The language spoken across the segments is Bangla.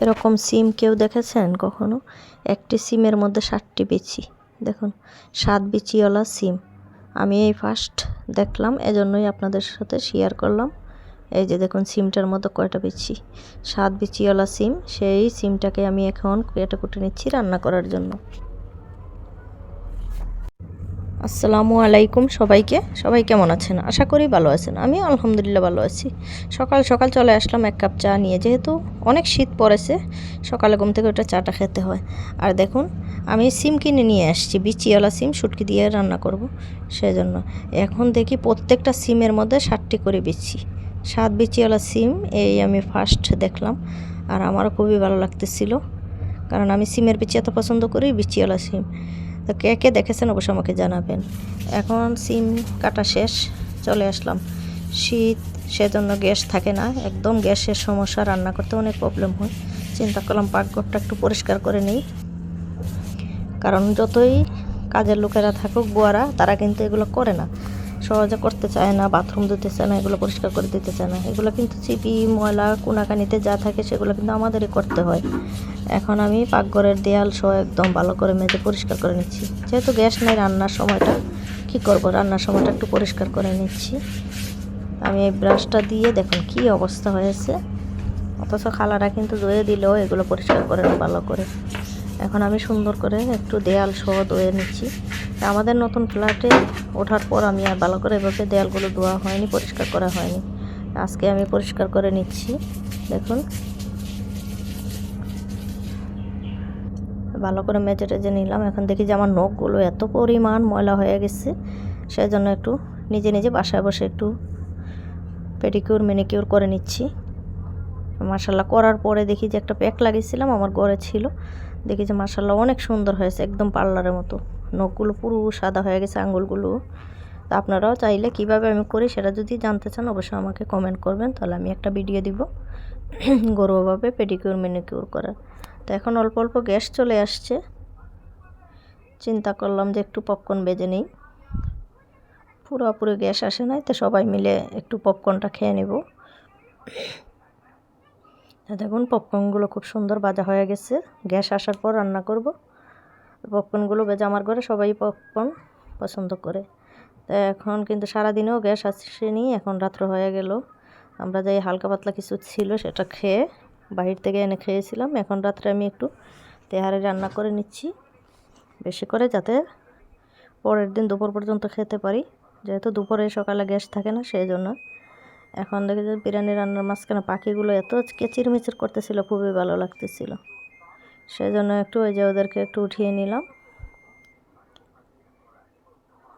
এরকম সিম কেউ দেখেছেন কখনো? একটি সিমের মধ্যে ষাটটি বিচি। দেখুন, সাত বিচিওয়ালা সিম। আমি এই ফার্স্ট দেখলাম, এজন্যই আপনাদের সাথে শেয়ার করলাম। এই যে দেখুন, সিমটার মতো কয়টা বিচি? সাত বিচিওয়ালা সিম, সেই সিমটাকে আমি এখন কেটে কুটে নিচ্ছি রান্না করার জন্য। আসসালামু আলাইকুম সবাইকে। সবাই কেমন আছেন? আশা করি ভালো আছেন। আমি আলহামদুলিল্লাহ ভালো আছি। সকাল সকাল চলে আসলাম এক কাপ চা নিয়ে। যেহেতু অনেক শীত পড়েছে, সকালে ঘুম থেকে ওটা চাটা খেতে হয়। আর দেখুন, আমি সিম কিনে নিয়ে আসছি, বিচিওয়ালা সিম শুটকি দিয়ে রান্না করব। সেজন্য এখন দেখি প্রত্যেকটা সিমের মধ্যে ষাটটি করে বিচি। সাত বিচিওয়ালা সিম, এই আমি ফার্স্ট দেখলাম। আর আমারও খুবই ভালো লাগতেছিল। কারণ আমি সিমের বিচি এত পছন্দ করি, বিচিওয়ালা সিম। কে কে দেখেছেন অবশ্যই আমাকে জানাবেন। এখন সিম কাটা শেষ, চলে আসলাম। শীত, সেজন্য গ্যাস থাকে না, একদম গ্যাসের সমস্যা, রান্না করতে অনেক প্রবলেম হয়। চিন্তা করলাম পাকঘরটা একটু পরিষ্কার করে নিই। কারণ যতই কাজের লোকেরা থাকুক, বুয়ারা, তারা কিন্তু এগুলো করে না। সহজে করতে চায় না, বাথরুম চায় না, এগুলো পরিষ্কার করে দিতে চায় না। এগুলো কিন্তু চিপি, ময়লা, কোনাকানিতে যা থাকে সেগুলো কিন্তু আমাদেরই করতে হয়। এখন আমি পাকঘরের দেয়াল সহ একদম ভালো করে মেজে পরিষ্কার করে নিচ্ছি। যেহেতু গ্যাস নেই রান্নার সময়টা, কি করব? রান্নার সময়টা একটু পরিষ্কার করে নিচ্ছি। আমি এই ব্রাশটা দিয়ে দেখুন কি অবস্থা হয়েছে। অথচ খালারা কিন্তু ধুয়ে দিলেও এগুলো পরিষ্কার করে না ভালো করে। এখন আমি সুন্দর করে একটু দেয়াল সহ ধুয়ে নিচ্ছি। আমাদের নতুন ফ্ল্যাটে ওঠার পর আমি আর ভালো করে এভাবে দেয়ালগুলো ধোয়া হয়নি, পরিষ্কার করা হয়নি। আজকে আমি পরিষ্কার করে নিচ্ছি। দেখুন। ভালো করে মেজে টেজে নিলাম। এখন দেখি যে আমার নখগুলো এত পরিমাণ ময়লা হয়ে গেছে সেই জন্য একটু নিজে নিজে বাসায় বসে একটু পেডিকিউর মেনিকিউর করে নিচ্ছি। মার্শাল্লাহ করার পরে দেখি যে একটা প্যাক লাগিয়েছিলাম, আমার ঘরে ছিল। দেখি যে মার্শাল্লাহ অনেক সুন্দর হয়েছে, একদম পার্লারের মতো। নখগুলো পুরো সাদা হয়ে গেছে আঙুলগুলো। তা আপনারাও চাইলে কীভাবে আমি করি সেটা যদি জানতে চান, অবশ্যই আমাকে কমেন্ট করবেন, তাহলে আমি একটা ভিডিও দিব। গর্বভাবে পেডিকিউর মেনিকিউর করার। তো এখন অল্প অল্প গ্যাস চলে আসছে। চিন্তা করলাম যে একটু পপকর্ন বেজে নেই। পুরোপুরি গ্যাস আসে নাই, তো সবাই মিলে একটু পপকর্নটা খেয়ে নেব। দেখুন পপকর্নগুলো খুব সুন্দর বাজা হয়ে গেছে। গ্যাস আসার পর রান্না করব। পপকর্নগুলো আমার ঘরে সবাই পপকর্ন পছন্দ করে। তো এখন কিন্তু সারাদিনেও গ্যাস আসেনি, এখন রাত্র হয়ে গেল। আমরা যাই হালকা পাতলা কিছু ছিল সেটা খেয়ে বাহির থেকে এনে খেয়েছিলাম। এখন রাত্রে আমি একটু তেহারে রান্না করে নিচ্ছি, বেশি করে যাতে পরের দিন দুপুর পর্যন্ত খেতে পারি। যেহেতু দুপুরে সকালে গ্যাস থাকে না, সেই জন্য। এখন দেখে যে বিরিয়ানি রান্নার মাঝখানে পাখিগুলো এত কেচিরমিচির করতেছিল, খুবই ভালো লাগতেছিল। সেই জন্য একটু ওই যে ওদেরকে একটু উঠিয়ে নিলাম।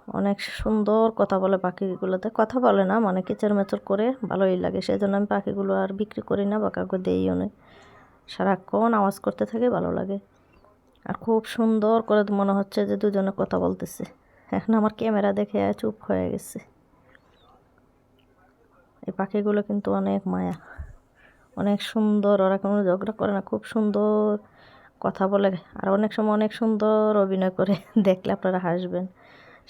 অনেক সুন্দর কথা বলে পাখিগুলোতে। কথা বলে না মানে কেচের মেচর করে ভালোই লাগে। সেই জন্য আমি পাখিগুলো আর বিক্রি করি না, বা কাউকে দিইও না। সারাক্ষণ আওয়াজ করতে থাকে, ভালো লাগে। আর খুব সুন্দর করে মনে হচ্ছে যে দুজনে কথা বলতেছে। এখন আমার ক্যামেরা দেখে চুপ হয়ে গেছে। এই পাখিগুলো কিন্তু অনেক মায়া। অনেক সুন্দর, ওরা কোনো ঝগড়া করে না। খুব সুন্দর কথা বলে আর অনেক সময় অনেক সুন্দর অভিনয় করে দেখলে আপনারা হাসবেন।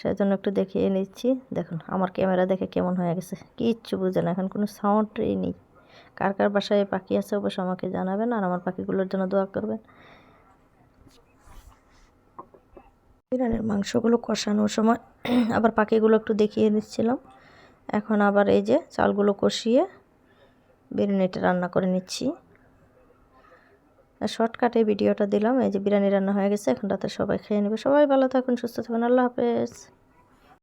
সেই জন্য একটু দেখিয়ে নিচ্ছি। দেখুন, আমার ক্যামেরা দেখে কেমন হয়ে গেছে। কিচ্ছু বুঝে না, এখন কোনো সাউন্ডই নেই। কার কার বাসায় পাখি আছে অবশ্য আমাকে জানাবেন আর আমার পাখিগুলোর জন্য দোয়া করবেন। বিরিয়ানির মাংসগুলো কষানোর সময় আবার পাখিগুলো একটু দেখিয়ে দিচ্ছিলাম এখন আবার এই যে চালগুলো কষিয়ে বিরিয়ানিটা রান্না করে নিচ্ছি। শর্টকাটে ভিডিওটা দিলাম, এই যে বিরিয়ানি রান্না হয়ে গেছে, এখন রাতে সবাই খেয়ে নেবে। সবাই ভালো থাকুন, সুস্থ থাকুন, আল্লাহ হাফেজ।